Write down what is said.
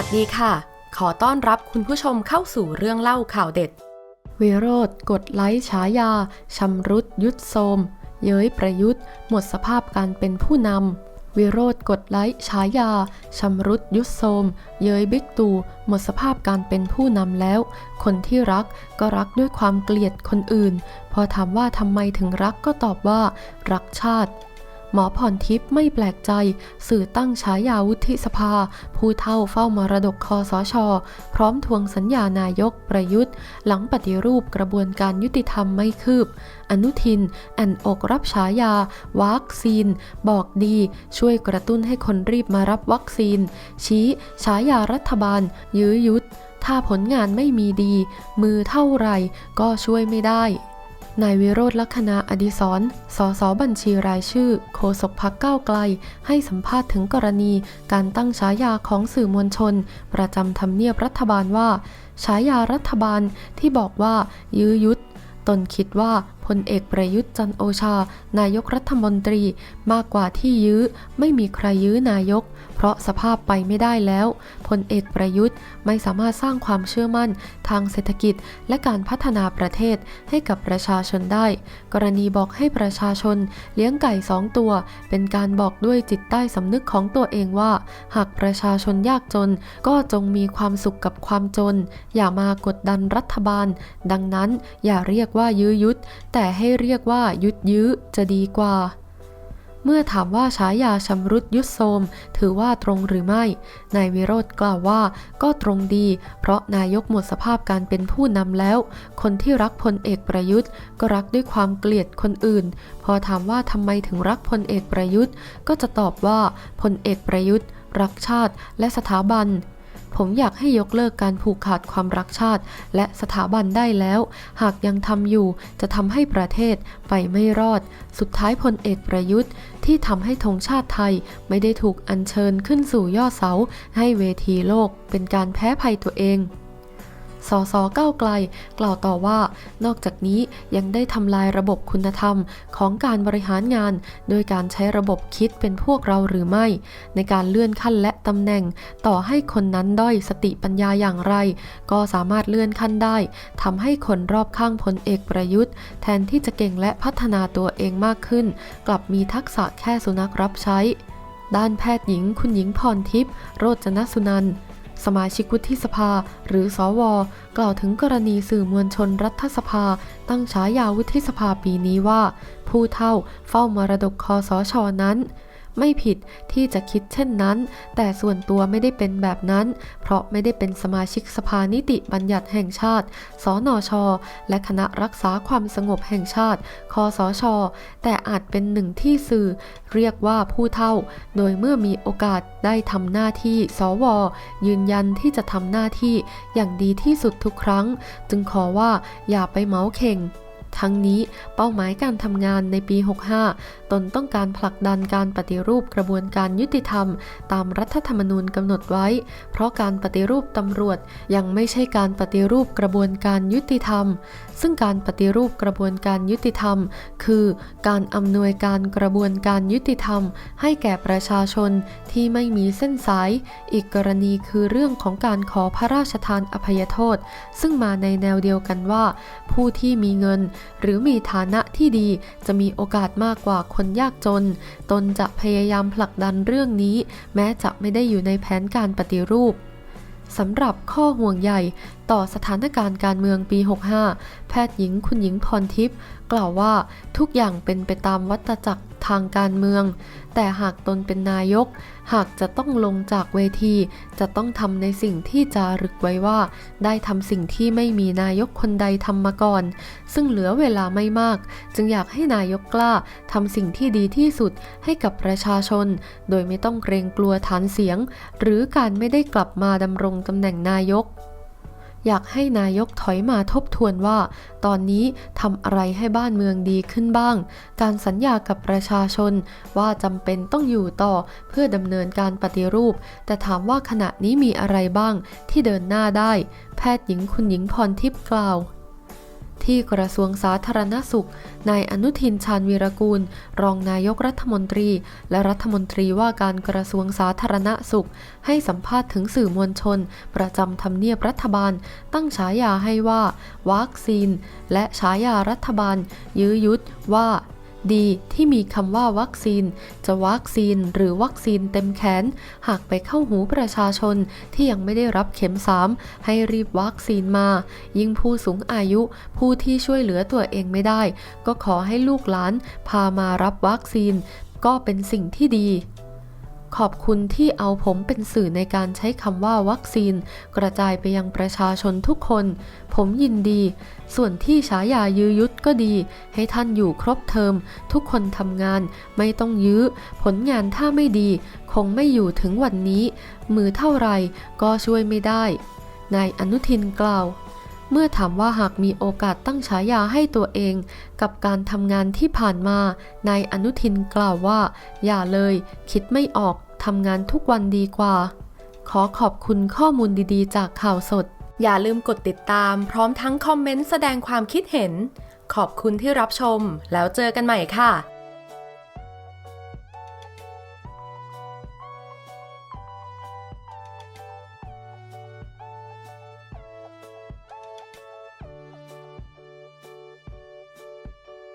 วัสดีค่ะ ขอต้อนรับคุณผู้ชมเข้าสู่เรื่องเล่าข่าวเด็ด วิโรธกดไลค์ฉายาชำรุดยุดโทมเย้ยประยุทธ์ หมดสภาพการเป็นผู้นำวิโรธกดไลค์ฉายาชำรุดยุดโทมเย้ยบิ๊กตู่หมดสภาพการเป็นผู้นำแล้ว คนที่รักก็รักด้วยความเกลียดคนอื่น พอถามว่าทำไมถึงรักก็ตอบว่า รักชาติ หมอพรทิพย์ไม่แปลกใจ สื่อตั้งฉายาวุฒิสภา ผู้เท่าเฝ้ามรดกคอสช พร้อมทวงสัญญานายกประยุทธ์ หลังปฏิรูปกระบวนการยุติธรรมไม่คืบ อนุทินแอนอกรับฉายา วัคซีน บอกดี ช่วยกระตุ้นให้คนรีบมารับวัคซีน ชี้ฉายารัฐบาล ยื้อยุดถ้าผลงานไม่มีดี มือเท่าไหร่ก็ช่วยไม่ได้ นายวิโรธลักษณะอดิศรสสบัญชีรายชื่อ โฆษกพักก้าวไกล ให้สัมภาษณ์ถึงกรณีการตั้งฉายาของสื่อมวลชน ประจำทำเนียบรัฐบาลว่า ฉายารัฐบาลที่บอกว่า ยื้อยุด ตนคิดว่า พลเอกประยุทธ์จันโอชา นายกรัฐมนตรีมากกว่าที่ยื้อ ไม่มีใครยื้อนายก เพราะสภาพไปไม่ได้แล้วพลเอกประยุทธ์ไม่สามารถสร้างความเชื่อมั่น ทางเศรษฐกิจ และการพัฒนาประเทศให้กับประชาชนได้ กรณีบอกให้ประชาชน เลี้ยงไก่สองตัว เป็นการบอกด้วยจิตใต้สำนึกของตัวเองว่า หากประชาชนยากจน ก็จงมีความสุขกับความจน อย่ามากดดันรัฐบาล ดังนั้นอย่าเรียกว่ายื้อยุดแต่แต่ให้เรียกว่ายุดยื้อจะดีกว่า เมื่อถามว่าฉายาชำรุดยุดโทมถือว่าตรงหรือไม่ นายวิโรธกล่าวว่าก็ตรงดี เพราะนายกหมดสภาพการเป็นผู้นำแล้ว คนที่รักพลเอกประยุทธ์ ก็รักด้วยความเกลียดคนอื่น พอถามว่าทำไมถึงรักพลเอกประยุทธ์ ก็จะตอบว่าพลเอกประยุทธ์รักชาติและสถาบัน ผมอยากให้ยกเลิกการผูกขาดความรักชาติ และสถาบันได้แล้ว หากยังทำอยู่จะทำให้ประเทศไปไม่รอด สุดท้ายพลเอกประยุทธ์ที่ทำให้ธงชาติไทยไม่ได้ถูกอัญเชิญขึ้นสู่ยอดเสา ให้เวทีโลกเป็นการแพ้ภัยตัวเองสสก้าวไกล กล่าวต่อว่า นอกจากนี้ยังได้ทำลายระบบคุณธรรมของการบริหารงาน โดยการใช้ระบบคิดเป็นพวกเราหรือไม่ ในการเลื่อนขั้นและ ตำแหน่ง ต่อให้คนนั้นด้อยสติปัญญาอย่างไร ก็สามารถเลื่อนขั้นได้ทำให้คนรอบข้างพลเอกประยุทธ์ แทนที่จะเก่งและพัฒนาตัวเองมากขึ้น กลับมีทักษะแค่สุนัขรับใช้ ด้านแพทย์หญิงคุณหญิงพรทิพย์โรจนสุนันท์สมาชิกวุฒิสภา หรือสวกล่าวถึงกรณีสื่อมวลชนรัฐสภา ตั้งฉายาวุฒิสภาปีนี้ว่า ผู้เท่าเฝ้ามรดกคอสชนั้น ไม่ผิดที่จะคิดเช่นนั้น แต่ส่วนตัวไม่ได้เป็นแบบนั้น เพราะไม่ได้เป็นสมาชิกสภานิติบัญญัติแห่งชาติ สนช และคณะรักษาความสงบแห่งชาติคอสช แต่อาจเป็นหนึ่งที่สื่อ เรียกว่าผู้เท่า โดยเมื่อมีโอกาสได้ทำหน้าที่สว ยืนยันที่จะทำหน้าที่อย่างดีที่สุดทุกครั้ง จึงขอว่าอย่าไปเมาส์เข่ง ทั้งนี้เป้าหมายการทำงานในปี 65 ตนต้องการผลักดันการปฏิรูปกระบวนการยุติธรรม ตามรัฐธรรมนูญกำหนดไว้ เพราะการปฏิรูปตำรวจยังไม่ใช่การปฏิรูปกระบวนการยุติธรรม ซึ่งการปฏิรูปกระบวนการยุติธรรม คือการอำนวยการกระบวนการยุติธรรม ให้แก่ประชาชนที่ไม่มีเส้นสาย อีกกรณีคือเรื่องของการขอพระราชทานอภัยโทษ ซึ่งมาในแนวเดียวกันว่า ผู้ที่มีเงินหรือมีฐานะที่ดีจะมีโอกาสมากกว่าคนยากจน ตนจะพยายามผลักดันเรื่องนี้ แม้จะไม่ได้อยู่ในแผนการปฏิรูปสำหรับข้อห่วงใหญ่ต่อสถานการณ์การเมืองปี 65 แพทย์หญิงคุณหญิงพรทิพย์กล่าวว่าทุกอย่างเป็นไปตามวัตจักร ทางการเมือง แต่หากตนเป็นนายก หากจะต้องลงจากเวที จะต้องทำในสิ่งที่จารึกไว้ว่า ได้ทำสิ่งที่ไม่มีนายกคนใดทำมาก่อน ซึ่งเหลือเวลาไม่มาก จึงอยากให้นายกกล้าทำสิ่งที่ดีที่สุดให้กับประชาชน โดยไม่ต้องเกรงกลัวฐานเสียง หรือการไม่ได้กลับมาดำรงตำแหน่งนายก อยากให้นายกถอยมาทบทวนว่า ตอนนี้ทำอะไรให้บ้านเมืองดีขึ้นบ้าง การสัญญากับประชาชนว่าจำเป็นต้องอยู่ต่อเพื่อดำเนินการปฏิรูป แต่ถามว่าขณะนี้มีอะไรบ้างที่เดินหน้าได้ แพทย์หญิงคุณหญิงพรทิพย์กล่าว ที่กระทรวงสาธารณสุข นายอนุทินชาญวีรกูล รองนายกรัฐมนตรี และรัฐมนตรีว่าการกระทรวงสาธารณสุข ให้สัมภาษณ์ถึงสื่อมวลชน ประจำทำเนียบรัฐบาล ตั้งฉายาให้ว่า วัคซีน และฉายารัฐบาล ยื้อยุดว่า ดีที่มีคำว่าวัคซีน จะวัคซีนหรือวัคซีนเต็มแขน หากไปเข้าหูประชาชนที่ยังไม่ได้รับเข็มสามให้รีบวัคซีนมา ยิ่งผู้สูงอายุ ผู้ที่ช่วยเหลือตัวเองไม่ได้ ก็ขอให้ลูกหลานพามารับวัคซีน ก็เป็นสิ่งที่ดี ขอบคุณที่เอาผมเป็นสื่อในการใช้คำว่าวัคซีน กระจายไปยังประชาชนทุกคน ผมยินดี ส่วนที่ฉายายื้อยุดก็ดี ให้ท่านอยู่ครบเทอม ทุกคนทำงาน ไม่ต้องยื้อ ผลงานถ้าไม่ดี คงไม่อยู่ถึงวันนี้ มือเท่าไหร่ก็ช่วยไม่ได้ นายอนุทินกล่าว เมื่อถามว่าหากมีโอกาสตั้งฉายาให้ตัวเอง กับการทำงานที่ผ่านมา นายอนุทินกล่าวว่า อย่าเลย คิดไม่ออกทำงานทุกวันดีกว่า ขอขอบคุณข้อมูลดีๆ จากข่าวสด อย่าลืมกดติดตาม พร้อมทั้งคอมเมนต์แสดงความคิดเห็น ขอบคุณที่รับชม แล้วเจอกันใหม่ค่ะ